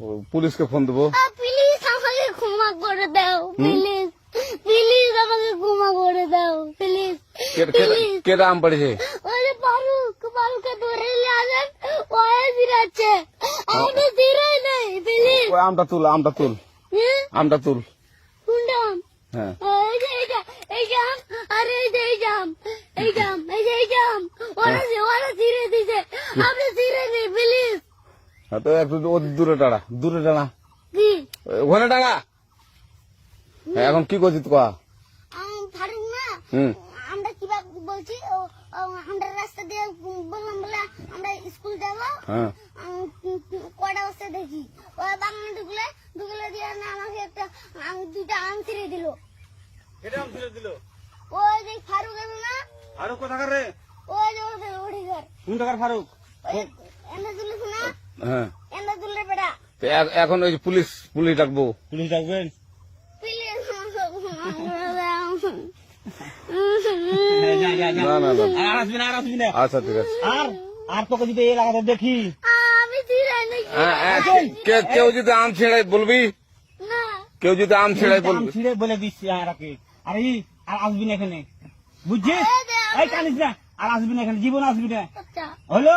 পুলিশকে ফোন দেবো। প্লিজ আমাকে ক্ষমা করে দাও প্লিজ প্লিজ আমাকে ক্ষমা করে দাও প্লিজ কে- কে- কেটা পড়েছে ওরে ফারুক ফারুককে ধরে নিয়ে আসেন। ওয়ে দিরাচ্ছে আমাকে দিরাই নেই প্লিজ ওই আমটা তুল আমটা তুল। আমটা তুল। কুন্ডাম হ্যাঁ। এই যে এই যে আরে এই যে এই জাম এই জাম এই যে এই জাম ওরা ওরা ছিঁড়ে দিছে আপনি ছিঁড়ে নেই প্লিজ হ্যাঁ, তো একটু ও দূরে টাড়া দূরে টানা কি? ওখানে টাঙা হ্যাঁ, এখন কি করছিস কয়া? আম, ফারুক না আমরা কীভাবে বলছি আমরা রাস্তা দিয়ে বললাম বলে আমরা স্কুল যাব। হ্যাঁ। আম, বস্তা দেখি। ওই বাংলা ঢুকলে ঢুকলে দিয়ে আমাকে একটা দুইটা আম ছিঁড়ে দিল। কেটে আম ছিঁড়ে দিল? ওই যে ফারুক এলো না? ফারুক কোথাকার রে? ওই যে কোন ফারুক? এনে তুলিস না? হ্যাঁ। এখন ওই পুলিশ পুলিশ ডাকবো। পুলিশ ডাকবেন? প্লিজ আমাকে ক্ষমা করে দাও যা, যা, যা। না না না। আর আসবি না আর আসবি না। আচ্ছা ঠিক আছে। আর আর তোকে যদি এই লাগাতে দেখি? ছিঁড়ে হ্যাঁ, হ্যাঁ, কেউ যদি আম ছেড়াই বলবি? কেউ যদি আম ছেড়াই বলবি? ছিঁড়ে বলে দিচ্ছি আর আর আর আসবি না এখানে। বুঝছিস? এই কানিস না আর আসবি না এখানে জীবন আসবি না। আচ্ছা। হলো?